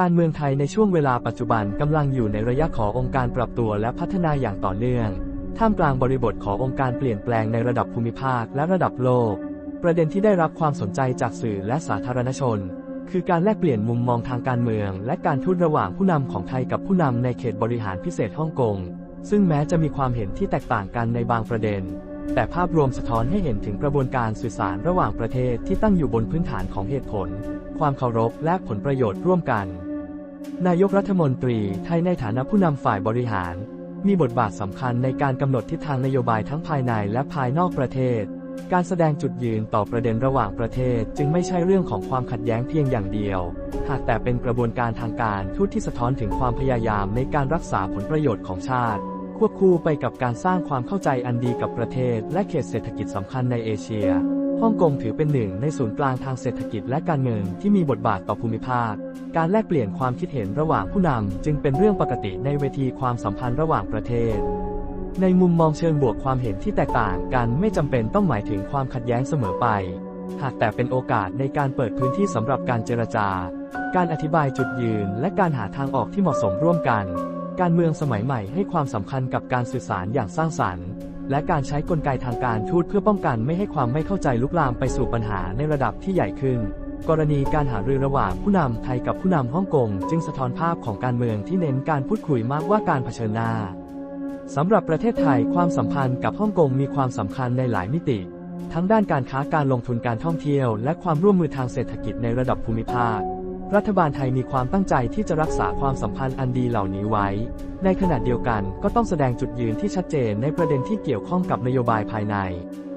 การเมืองไทยในช่วงเวลาปัจจุบันกำลังอยู่ในระยะขององค์การปรับตัวและพัฒนาอย่างต่อเนื่อง ท่ามกลางบริบทขององค์การเปลี่ยนแปลงในระดับภูมิภาคและระดับโลก ประเด็นที่ได้รับความสนใจจากสื่อและสาธารณชน คือการแลกเปลี่ยนมุมมองทางการเมือง และการทูตระหว่างผู้นำของไทยกับผู้นำในเขตบริหารพิเศษฮ่องกง ซึ่งแม้จะมีความเห็นที่แตกต่างกันในบางประเด็น แต่ภาพรวมสะท้อนให้เห็นถึงกระบวนการสื่อสารระหว่างประเทศที่ตั้งอยู่บนพื้นฐานของเหตุผล ความเคารพและผลประโยชน์ร่วมกัน นายกรัฐมนตรีไทยในฐานะผู้นำฝ่ายบริหาร มีบทบาทสำคัญในการกำหนดทิศทางนโยบายทั้งภายในและภายนอกประเทศ การแสดงจุดยืนต่อประเด็นระหว่างประเทศจึงไม่ใช่เรื่องของความขัดแย้งเพียงอย่างเดียว หากแต่เป็นกระบวนการทางการทูตที่สะท้อนถึงความพยายามในการรักษาผลประโยชน์ของชาติ ควบคู่ไปกับการสร้างความเข้าใจอันดีกับประเทศ และเขตเศรษฐกิจสำคัญในเอเชีย ฮ่องกงถือเป็นหนึ่งในศูนย์กลางทางเศรษฐกิจและการเงินที่มีบทบาทต่อภูมิภาค การแลกเปลี่ยนความคิดเห็นระหว่างผู้นำจึงเป็นเรื่องปกติในเวทีความสัมพันธ์ระหว่างประเทศ ในมุมมองเชิงบวกความเห็นที่แตกต่างกันไม่จำเป็นต้องหมายถึงความขัดแย้งเสมอไป หากแต่เป็นโอกาสในการเปิดพื้นที่สำหรับการเจรจา การอธิบายจุดยืน และการหาทางออกที่เหมาะสมร่วมกัน การเมืองสมัยใหม่ให้ความสำคัญกับการสื่อสารอย่างสร้างสรรค์ และการใช้กลไกทางการทูตเพื่อป้องกันไม่ให้ความไม่เข้าใจลุกลามไปสู่ปัญหาในระดับที่ใหญ่ขึ้น กรณีการหารือระหว่างผู้นำไทยกับผู้นำฮ่องกงจึงสะท้อนภาพของการเมืองที่เน้นการพูดคุยมากกว่าการเผชิญหน้าสำหรับประเทศไทยความสัมพันธ์กับฮ่องกงมีความสำคัญในหลายมิติ ทั้งด้านการค้าการลงทุนการท่องเที่ยว และความร่วมมือทางเศรษฐกิจในระดับภูมิภาค รัฐบาลไทยมีความตั้งใจที่จะรักษาความสัมพันธ์อันดีเหล่านี้ไว้ ในขณะเดียวกันก็ต้องแสดงจุดยืนที่ชัดเจนในประเด็นที่เกี่ยวข้องกับนโยบายภายใน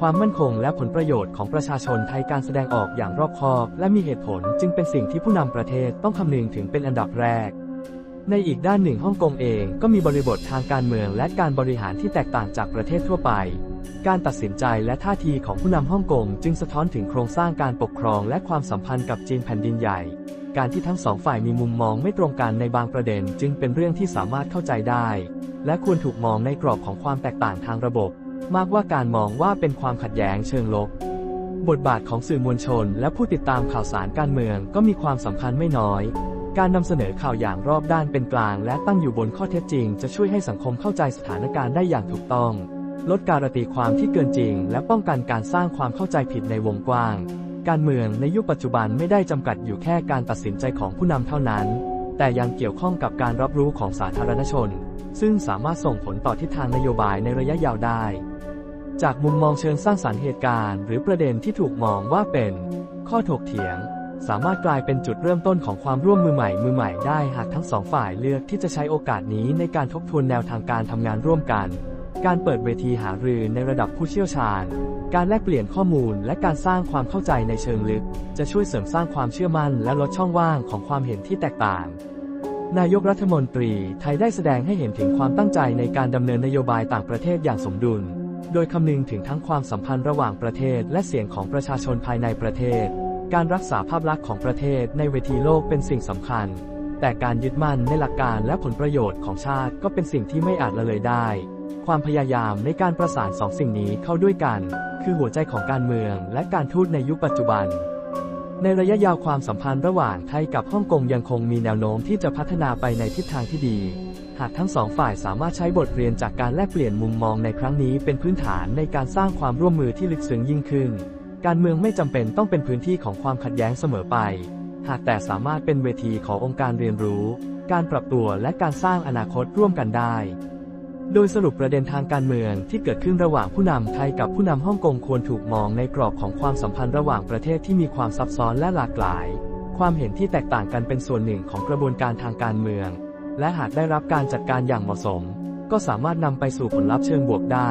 ความมั่นคงและผลประโยชน์ของประชาชนไทยการแสดงออกอย่างรอบคอบ และมีเหตุผลจึงเป็นสิ่งที่ผู้นำประเทศต้องคำนึงถึงเป็นอันดับแรก ในอีกด้านหนึ่งฮ่องกงเองก็มีบริบททางการเมืองและการบริหารที่แตกต่างจากประเทศทั่วไปการตัดสินใจและท่าทีของผู้นำฮ่องกงจึงสะท้อนถึงโครงสร้างการปกครองและความสัมพันธ์กับจีนแผ่นดินใหญ่ การที่ทั้งสองฝ่ายมีมุมมองไม่ตรงกันในบางประเด็นจึงเป็นเรื่องที่สามารถเข้าใจได้ และควรถูกมองในกรอบของความแตกต่างทางระบบ มากว่าการมองว่าเป็นความขัดแย้งเชิงลบบทบาทของสื่อมวลชน และผู้ติดตามข่าวสารการเมืองก็มีความสำคัญไม่น้อย การนำเสนอข่าวอย่างรอบด้านเป็นกลาง และตั้งอยู่บนข้อเท็จจริง จะช่วยให้สังคมเข้าใจสถานการณ์ได้อย่างถูกต้อง ลดการตีความที่เกินจริง และป้องกันการสร้างความเข้าใจผิดในวงกว้าง การเมืองในยุคปัจจุบันไม่ได้จำกัดอยู่แค่การตัดสินใจของผู้นำเท่านั้น แต่ยังเกี่ยวข้องกับการรับรู้ของสาธารณชน ซึ่งสามารถส่งผลต่อทิศทางนโยบายในระยะยาวได้ จากมุมมองเชิงสร้างสรรค์เหตุการณ์ หรือประเด็นที่ถูกมองว่าเป็น ข้อถกเถียง สามารถกลายเป็นจุดเริ่มต้นของความร่วมมือใหม่มือใหม่ได้หากทั้งสองฝ่ายเลือกที่จะใช้โอกาสนี้ในการทบทวนแนวทางการทำงานร่วมกัน การเปิดเวทีหารือในระดับผู้เชี่ยวชาญ การแลกเปลี่ยนข้อมูลและการสร้างความเข้าใจในเชิงลึก จะช่วยเสริมสร้างความเชื่อมั่นและลดช่องว่างของความเห็นที่แตกต่าง นายกรัฐมนตรีไทยได้แสดงให้เห็นถึงความตั้งใจในการดำเนินนโยบายต่างประเทศอย่างสมดุล โดยคำนึงถึงทั้งความสัมพันธ์ระหว่างประเทศและเสียงของประชาชนภายในประเทศ การรักษาภาพลักษณ์ของประเทศในเวทีโลกเป็นสิ่งสำคัญ แต่การยึดมั่นในหลักการและผลประโยชน์ของชาติก็เป็นสิ่งที่ไม่อาจละเลยได้ ความพยายามในการประสานสองสิ่งนี้เข้าด้วยกัน คือหัวใจของการเมืองและการทูตในยุคปัจจุบัน ในระยะยาวความสัมพันธ์ระหว่างไทยกับฮ่องกงยังคงมีแนวโน้มที่จะพัฒนาไปในทิศทางที่ดี หากทั้งสองฝ่ายสามารถใช้บทเรียนจากการแลกเปลี่ยนมุมมองในครั้งนี้เป็นพื้นฐานในการสร้างความร่วมมือที่ลึกซึ้งยิ่งขึ้น การเมืองไม่จำเป็นต้องเป็นพื้นที่ของความขัดแย้งเสมอไป หากแต่สามารถเป็นเวทีขององค์การเรียนรู้ การปรับตัวและการสร้างอนาคตร่วมกันได้ โดยสรุปประเด็นทางการเมืองที่เกิดขึ้นระหว่างผู้นำไทยกับผู้นำฮ่องกงควรถูกมองในกรอบของความสัมพันธ์ระหว่างประเทศที่มีความซับซ้อนและหลากหลาย ความเห็นที่แตกต่างกันเป็นส่วนหนึ่งของกระบวนการทางการเมือง และหากได้รับการจัดการอย่างเหมาะสม ก็สามารถนำไปสู่ผลลัพธ์เชิงบวกได้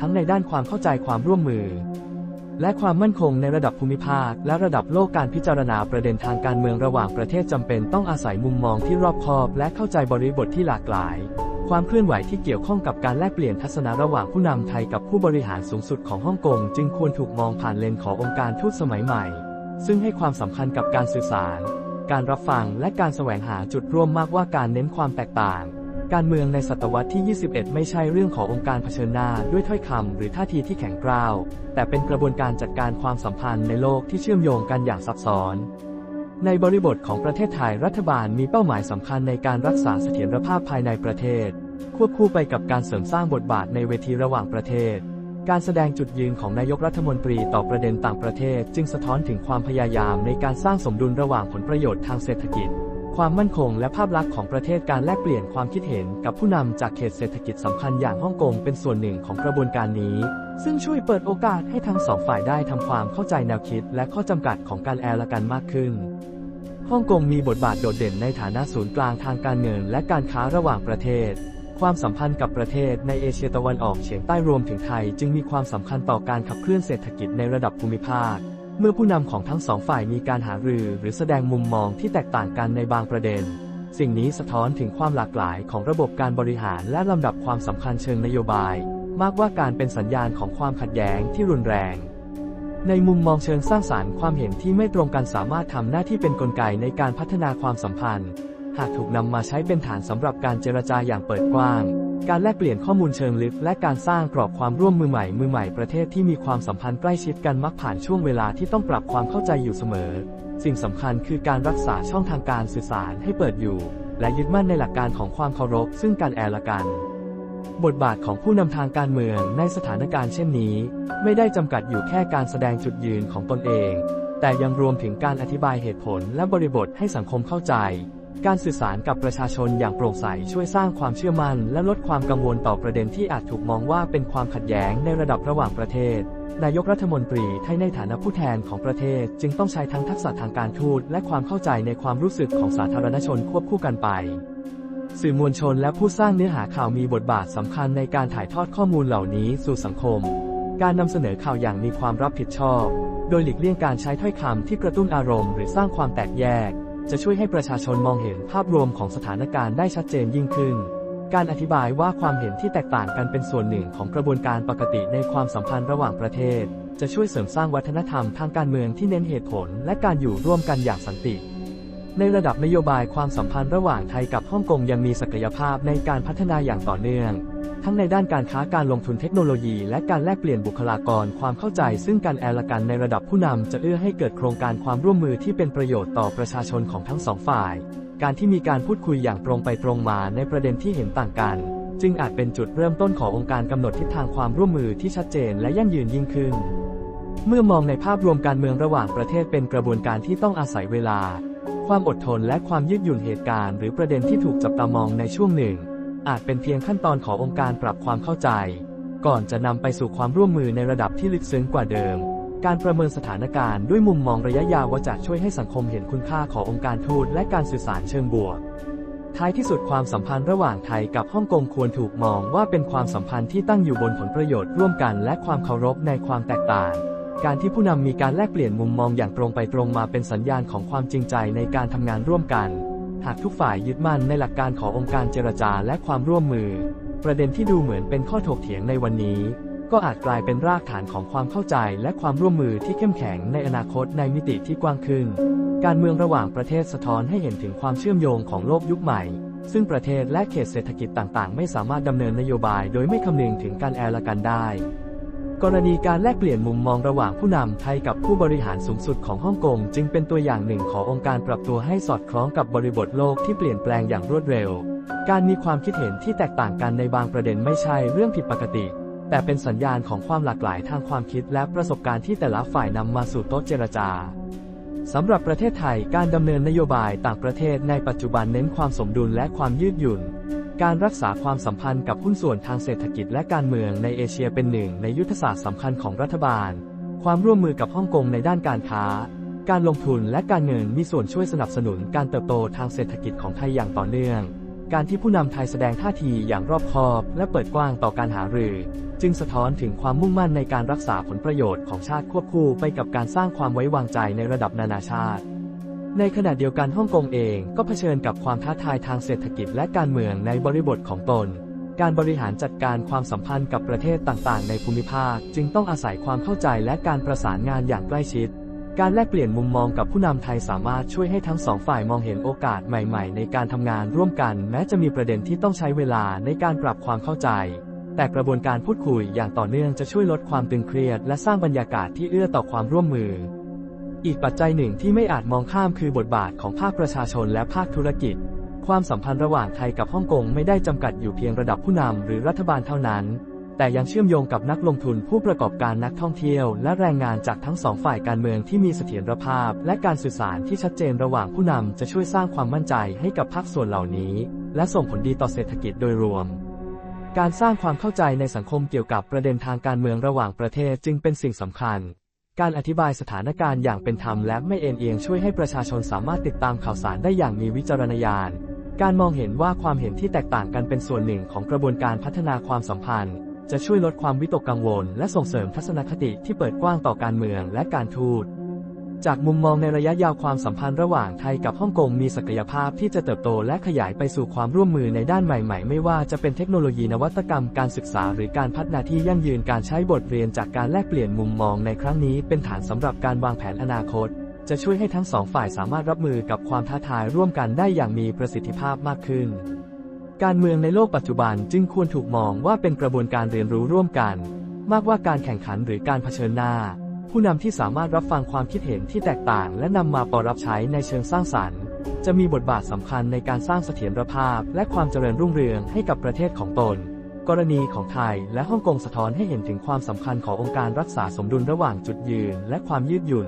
ทั้งในด้านความเข้าใจความร่วมมือ และความมั่นคงในระดับภูมิภาค และระดับโลกการพิจารณาประเด็นทางการเมืองระหว่างประเทศจำเป็นต้องอาศัยมุมมองที่รอบคอบ และเข้าใจบริบทที่หลากหลาย ความเคลื่อนไหวที่เกี่ยวข้องกับการแลกเปลี่ยนทัศนะระหว่างผู้นำไทยกับผู้บริหารสูงสุดของฮ่องกงจึงควรถูกมองผ่านเลนขององค์การทูตสมัยใหม่ ซึ่งให้ความสำคัญกับการสื่อสาร การรับฟังและการแสวงหาจุดร่วมมากกว่าการเน้นความแตกต่าง การเมืองในศตวรรษที่ 21 ไม่ใช่เรื่องขององค์การเผชิญหน้าด้วยถ้อยคำหรือท่าทีที่แข็งกร้าว แต่เป็นกระบวนการจัดการความสัมพันธ์ในโลกที่เชื่อมโยงกันอย่างซับซ้อนในบริบทของประเทศไทยรัฐบาลมีเป้าหมายสำคัญในการรักษาเสถียรภาพภายในประเทศ ควบคู่ไปกับการเสริมสร้างบทบาทในเวทีระหว่างประเทศ การแสดงจุดยืนของนายกรัฐมนตรีต่อประเด็นต่างประเทศ จึงสะท้อนถึงความพยายามในการสร้างสมดุลระหว่างผลประโยชน์ทางเศรษฐกิจ ความมั่นคงและภาพลักษณ์ของประเทศการแลกเปลี่ยนความคิดเห็นกับผู้นำจากเขตเศรษฐกิจสำคัญอย่างฮ่องกงเป็นส่วนหนึ่งของกระบวนการนี้ ซึ่งช่วยเปิดโอกาสให้ทั้งสองฝ่ายได้ทำความเข้าใจแนวคิด และข้อจำกัดของการแอละกันมากขึ้นฮ่องกงมีบทบาทโดดเด่นในฐานะศูนย์กลางทางการเงินและการค้าระหว่างประเทศ ความสัมพันธ์กับประเทศในเอเชียตะวันออกเฉียงใต้รวมถึงไทย จึงมีความสำคัญต่อการขับเคลื่อนเศรษฐกิจในระดับภูมิภาค เมื่อผู้นำของทั้งสองฝ่ายมีการหารือหรือแสดงมุมมองที่แตกต่างกันในบางประเด็น สิ่งนี้สะท้อนถึงความหลากหลายของระบบการบริหารและลำดับความสำคัญเชิงนโยบาย มากกว่าการเป็นสัญญาณของความขัดแย้งที่รุนแรงในมุมมองเชิงสร้างสารรค์ความเห็นที่ไม่ตรงกันสามารถทำหน้าที่เป็นนกลไกในการพัฒนาความสัมพันธ์ หากถูกนำมาใช้เป็นฐานสำหรับการเจรจาอย่างเปิดกว้าง การแลกเปลี่ยนข้อมูลเชิงลึก และการสร้างกรอบความร่วมมือใหม่มือใหม่ประเทศที่มีความสัมพันธ์ใกล้ชิดกันมักผ่านช่วงเวลาที่ต้องปรับความเข้าใจอยู่เสมอ สิ่งสำคัญคือการรักษาช่องทางการสื่อสารให้เปิดอยู่ และยึดมั่นในหลักการของความเคารพ ซึ่งการแอละกันบทบาทของผู้นำทางการเมืองในสถานการณ์เช่นนี้ ไม่ได้จำกัดอยู่แค่การแสดงจุดยืนของตนเอง แต่ยังรวมถึงการอธิบายเหตุผลและบริบทให้สังคมเข้าใจ การสื่อสารกับประชาชนอย่างโปร่งใสช่วยสร้างความเชื่อมั่น และลดความกังวลต่อประเด็นที่อาจถูกมองว่าเป็นความขัดแย้งในระดับระหว่างประเทศ นายกรัฐมนตรีไทยในฐานะผู้แทนของประเทศ จึงต้องใช้ทั้งทักษะทางการทูตและความเข้าใจในความรู้สึกของสาธารณชนควบคู่กันไป สื่อมวลชนและผู้สร้างเนื้อหาข่าวมีบทบาทสำคัญในการถ่ายทอดข้อมูลเหล่านี้สู่สังคม การนำเสนอข่าวอย่างมีความรับผิดชอบ โดยหลีกเลี่ยงการใช้ถ้อยคำที่กระตุ้นอารมณ์ หรือสร้างความแตกแยก จะช่วยให้ประชาชนมองเห็นภาพรวมของสถานการณ์ได้ชัดเจนยิ่งขึ้น การอธิบายว่าความเห็นที่แตกต่างกันเป็นส่วนหนึ่งของกระบวนการปกติในความสัมพันธ์ระหว่างประเทศ จะช่วยเสริมสร้างวัฒนธรรมทางการเมืองที่เน้นเหตุผล และการอยู่ร่วมกันอย่างสันติในระดับนโยบายความสัมพันธ์ระหว่างไทยกับฮ่องกงยังมีศักยภาพในการพัฒนาอย่างต่อเนื่อง ทั้งในด้านการค้าการลงทุนเทคโนโลยี และการแลกเปลี่ยนบุคลากรความเข้าใจซึ่งการแอละกันในระดับผู้นำจะเอื้อให้เกิดโครงการความร่วมมือที่เป็นประโยชน์ต่อประชาชนของทั้งสองฝ่าย การที่มีการพูดคุยอย่างตรงไปตรงมาในประเด็นที่เห็นต่างกัน จึงอาจเป็นจุดเริ่มต้นขององค์การกำหนดทิศทางความร่วมมือที่ชัดเจนและยั่งยืนยิ่งขึ้น เมื่อมองในภาพรวมการเมืองระหว่างประเทศเป็นกระบวนการที่ต้องอาศัยเวลา ความอดทนและความยืดหยุ่นเหตุการณ์ หรือประเด็นที่ถูกจับตามองในช่วงหนึ่ง อาจเป็นเพียงขั้นตอนขององค์การปรับความเข้าใจ ก่อนจะนำไปสู่ความร่วมมือในระดับที่ลึกซึ้งกว่าเดิม การประเมินสถานการณ์ด้วยมุมมองระยะยาวว่าจะช่วยให้สังคมเห็นคุณค่าขององค์การทูตและการสื่อสารเชิงบวก ท้ายที่สุดความสัมพันธ์ระหว่างไทยกับฮ่องกงควรถูกมองว่าเป็นความสัมพันธ์ที่ตั้งอยู่บนผลประโยชน์ร่วมกันและความเคารพในความแตกต่างการที่ผู้นำมีการแลกเปลี่ยนมุมมองอย่างตรงไปตรงมาเป็นสัญญาณของความจริงใจในการทำงานร่วมกัน หากทุกฝ่ายยึดมั่นในหลักการขององค์การเจรจาและความร่วมมือ ประเด็นที่ดูเหมือนเป็นข้อถกเถียงในวันนี้ ก็อาจกลายเป็นรากฐานของความเข้าใจและความร่วมมือที่เข้มแข็งในอนาคตในมิติที่กว้างขึ้น การเมืองระหว่างประเทศสะท้อนให้เห็นถึงความเชื่อมโยงของโลกยุคใหม่ ซึ่งประเทศและเขตเศรษฐกิจต่างๆ ไม่สามารถดำเนินนโยบาย โดยไม่คำนึงถึงการแอลกันได้ กรณีการแลกเปลี่ยนมุมมองระหว่างผู้นำไทยกับผู้บริหารสูงสุดของฮ่องกงจึงเป็นตัวอย่างหนึ่งขององค์การปรับตัวให้สอดคล้องกับบริบทโลกที่เปลี่ยนแปลงอย่างรวดเร็ว การมีความคิดเห็นที่แตกต่างกันในบางประเด็นไม่ใช่เรื่องผิดปกติ แต่เป็นสัญญาณของความหลากหลายทางความคิดและประสบการณ์ที่แต่ละฝ่ายนำมาสู่โต๊ะเจรจาสำหรับประเทศไทยการดำเนินนโยบายต่างประเทศในปัจจุบันเน้นความสมดุลและความยืดหยุ่น การรักษาความสัมพันธ์กับหุ้นส่วนทางเศรษฐกิจและการเมืองในเอเชียเป็นหนึ่งในยุทธศาสตร์สำคัญของรัฐบาล ความร่วมมือกับฮ่องกงในด้านการค้า การลงทุนและการเงินมีส่วนช่วยสนับสนุนการเติบโตทางเศรษฐกิจของไทยอย่างต่อเนื่อง การที่ผู้นำไทยแสดงท่าทีอย่างรอบคอบและเปิดกว้างต่อการหารือ จึงสะท้อนถึงความมุ่งมั่นในการรักษาผลประโยชน์ของชาติควบคู่ไปกับการสร้างความไว้วางใจในระดับนานาชาติ ในขณะเดียวกันฮ่องกงเองก็เผชิญกับความท้าทายทางเศรษฐกิจและการเมืองในบริบทของตน การบริหารจัดการความสัมพันธ์กับประเทศต่างๆ ในภูมิภาค จึงต้องอาศัยความเข้าใจและการประสานงานอย่างใกล้ชิด การแลกเปลี่ยนมุมมองกับผู้นำไทยสามารถช่วยให้ทั้งสองฝ่ายมองเห็นโอกาสใหม่ ๆ ในการทำงานร่วมกัน แม้จะมีประเด็นที่ต้องใช้เวลาในการปรับความเข้าใจ แต่กระบวนการพูดคุยอย่างต่อเนื่องจะช่วยลดความตึงเครียด และสร้างบรรยากาศที่เอื้อต่อความร่วมมือ อีกปัจจัยหนึ่งที่ไม่อาจมองข้ามคือบทบาทของภาคประชาชนและภาคธุรกิจ ความสัมพันธ์ระหว่างไทยกับฮ่องกงไม่ได้จำกัดอยู่เพียงระดับผู้นำหรือรัฐบาลเท่านั้น แต่ยังเชื่อมโยงกับนักลงทุนผู้ประกอบการนักท่องเที่ยว และแรงงานจากทั้งสองฝ่ายการเมืองที่มีเสถียรภาพ และการสื่อสารที่ชัดเจนระหว่างผู้นำจะช่วยสร้างความมั่นใจให้กับภาคส่วนเหล่านี้ และส่งผลดีต่อเศรษฐกิจโดยรวมการสร้างความเข้าใจในสังคมเกี่ยวกับประเด็นทางการเมืองระหว่างประเทศจึงเป็นสิ่งสำคัญ การอธิบายสถานการณ์อย่างเป็นธรรมและไม่เอ็นเอียงช่วยให้ประชาชนสามารถติดตามข่าวสารได้อย่างมีวิจารณญาณ การมองเห็นว่าความเห็นที่แตกต่างกันเป็นส่วนหนึ่งของกระบวนการพัฒนาความสัมพันธ์ จะช่วยลดความวิตกกังวล และส่งเสริมทัศนคติที่เปิดกว้างต่อการเมืองและการทูต จากมุมมองในระยะยาวความสัมพันธ์ระหว่างไทยกับฮ่องกงมีศักยภาพที่จะเติบโตและขยายไปสู่ความร่วมมือในด้านใหม่ๆ ไม่ว่าจะเป็นเทคโนโลยีนวัตกรรมการศึกษาหรือการพัฒนาที่ยั่งยืนการใช้บทเรียนจากการแลกเปลี่ยนมุมมองในครั้งนี้เป็นฐานสำหรับการวางแผนอนาคต จะช่วยให้ทั้งสองฝ่ายสามารถรับมือกับความท้าทายร่วมกันได้อย่างมีประสิทธิภาพมากขึ้น การเมืองในโลกปัจจุบันจึงควรถูกมองว่าเป็นกระบวนการเรียนรู้ร่วมกัน มากกว่าการแข่งขันหรือการเผชิญหน้า ผู้นำที่สามารถรับฟังความคิดเห็นที่แตกต่าง และนำมาปรับใช้ในเชิงสร้างสรรค์ จะมีบทบาทสำคัญในการสร้างเสถียรภาพ และความเจริญรุ่งเรืองให้กับประเทศของตน กรณีของไทยและฮ่องกงสะท้อนให้เห็นถึงความสำคัญขององค์การรักษาสมดุลระหว่างจุดยืน และความยืดหยุ่น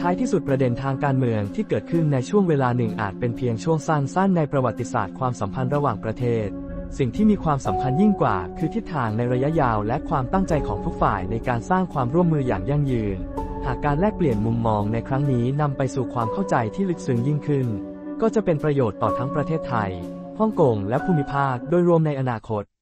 ท้ายที่สุดประเด็นทางการเมืองที่เกิดขึ้นในช่วงเวลาหนึ่งอาจเป็นเพียงช่วงสั้นๆในประวัติศาสตร์ความสัมพันธ์ระหว่างประเทศ สิ่งที่มีความสำคัญยิ่งกว่า คือทิศทางในระยะยาวและความตั้งใจของทุกฝ่ายในการสร้างความร่วมมืออย่างยั่งยืน หากการแลกเปลี่ยนมุมมองในครั้งนี้นำไปสู่ความเข้าใจที่ลึกซึ้งยิ่งขึ้น ก็จะเป็นประโยชน์ต่อทั้งประเทศไทยฮ่องกงและภูมิภาคโดยรวมในอนาคต